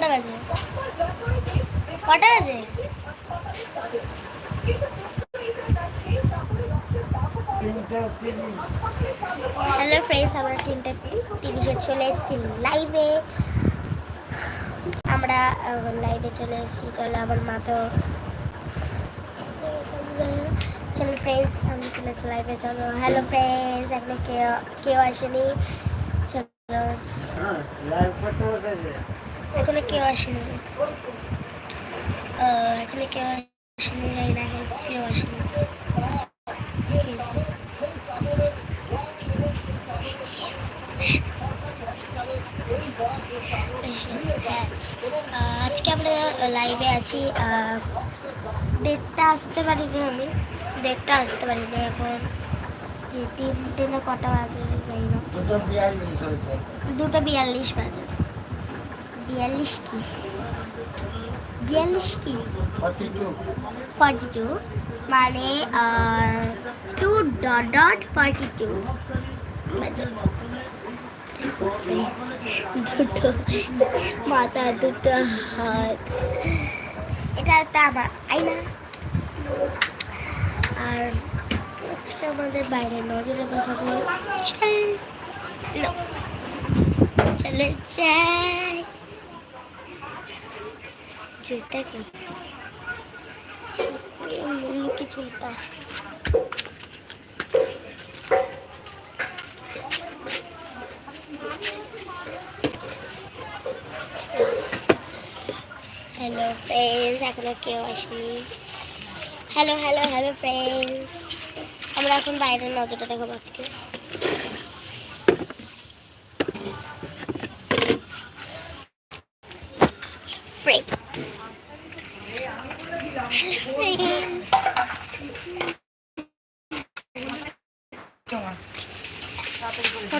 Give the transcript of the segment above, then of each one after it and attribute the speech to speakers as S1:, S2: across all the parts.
S1: কটা বাজে? কটা বাজে? হ্যালো ফ্রেন্ডস আমরা তিনটা তিরিশে চলে এসেছি লাইভে আমরা লাইভে চলে এসেছি। চলো, আমার মা তো চলো ফ্রেন্ডস আমি চলে এসেছি লাইভে চলো হ্যালো ফ্রেন্ডস এখনও কেউ কেউ আসেনি। চলো। এখনও কেউ আসেনি। এখানে কেউ আসেনি না কেউ আসেনি? হ্যাঁ আজকে আমরা লাইভে আছি দেড়টা আসতে পারিনি আমি, দেড়টা আসতে পারিনি এখন। তিনটে না কটা বাজে, যাই না দুটো বিয়াল্লিশ বাজে। বিয়াল্লিশ কি বিয়াল্লিশ কি ফর্টি টু? মানে two dot dot forty two. দুটো মাথা দুটো হাত। এটা একটা আমার আইনা আর আমাদের বাইরে নজরে দেখাবো চল। চলে যাই। জুতা কি কি জুতা হ্যালো ফ্রেন্ডস এখনও কেউ আসেনি। হ্যালো হ্যালো হ্যালো ফ্রেন্ডস আমরা এখন বাইরের নজরটা দেখাবো আজকে Friends. Friends.
S2: কত ফ্রেন্ড আছে
S1: কেউ আসেনি।
S2: আমি তো পাগলের মতন তুই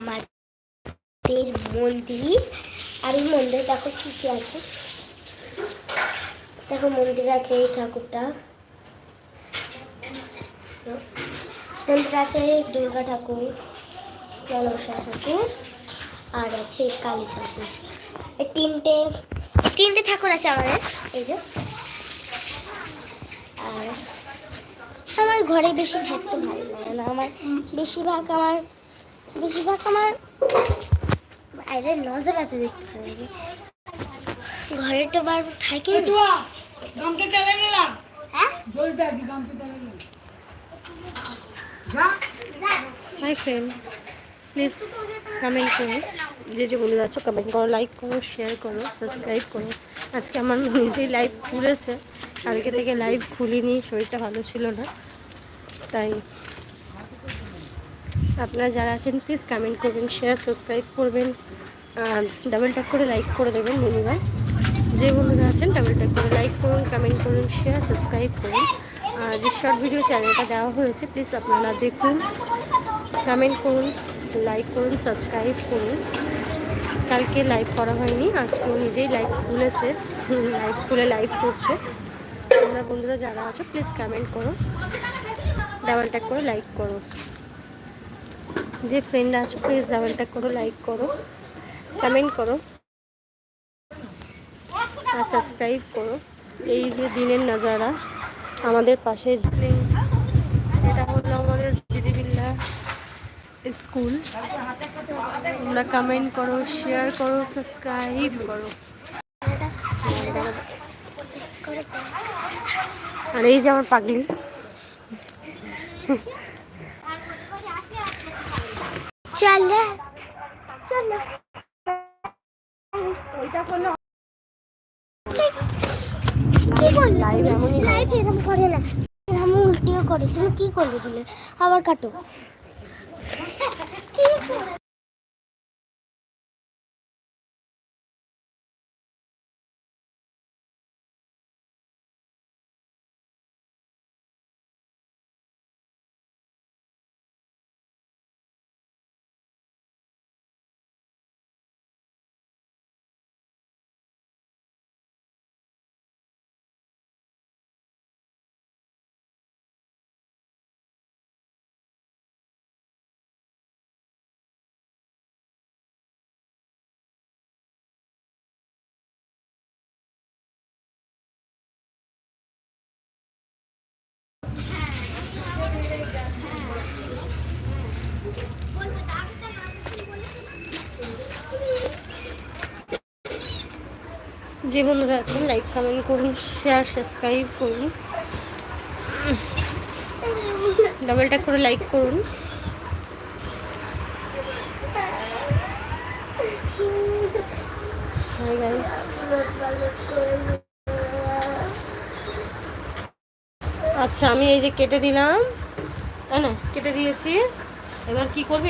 S1: আমাদের মন্দির। আর এই মন্দিরে দেখো কি কি আছে? দেখো মন্দির আছে এই ঠাকুরটা। মন্দির আছে দুর্গা ঠাকুর মনসা ঠাকুর, আর আছে কালী ঠাকুর। এই তিনটে তিনটে ঠাকুর আছে আমাদের, এই যে। আর আমার ঘরে বেশি থাকতে ভালো লাগে না। আমার বেশিরভাগ আমার বেশিরভাগ আমার বাইরের নজরাতে দেখতে ভালো লাগে ঘরে তো বার থাকি হ্যাঁ?
S2: হাই ফ্রেন্ড প্লিজ কমেন্ট করো যে। যে বন্ধুরা আছো কমেন্ট করো লাইক করো শেয়ার করো সাবস্ক্রাইব করো। আজকে আমার নিজেই লাইভ খুলেছে কালকে থেকে লাইভ খুলিনি শরীরটা ভালো ছিল না। তাই আপনারা যারা আছেন প্লিজ কমেন্ট করবেন শেয়ার সাবস্ক্রাইব করবেন ডাবল ট্যাপ করে লাইক করে দেবেন বন্ধুরা। যে বন্ধুরা আছেন ডাবল ট্যাপ করে লাইক করুন কমেন্ট করুন শেয়ার সাবস্ক্রাইব করুন। আর যে শর্ট ভিডিও চ্যানেলটা দেওয়া হয়েছে প্লিজ আপনারা দেখুন কমেন্ট করুন লাইক করুন সাবস্ক্রাইব করুন। কালকে লাইভ করা হয়নি আজকেও নিজেই লাইভ খুলেছে লাইভ খুলে লাইভ করছে। তোমরা বন্ধুরা যারা আছো প্লিজ কমেন্ট করো ডাবল ট্যাগ করে লাইক করো যে ফ্রেন্ড আছো প্লিজ ট্যাগ করো লাইক করো কমেন্ট করো আর সাবস্ক্রাইব করো। এই যে দিনের নাজারা, আমাদের পাশে এটা হলো আমাদের জিডিবিল্লা স্কুল। তোমরা কমেন্ট করো শেয়ার করো সাবস্ক্রাইব করো। আর এই যে আমার পাগলি।
S1: চলো। চলো। কি? বললি?
S2: লাইভ এমনই
S1: লাইভ এরম করে না। এরম উল্টিও করে। তুমি কি করলে দিলে? আবার কাটো।
S2: যে বন্ধুরা আছেন লাইক কমেন্ট করুন শেয়ার সাবস্ক্রাইব করুন। ডাবল করে লাইক করুন। আচ্ছা আমি এই যে কেটে দিলাম। না, কেটে দিয়েছি। এবার কি করবে?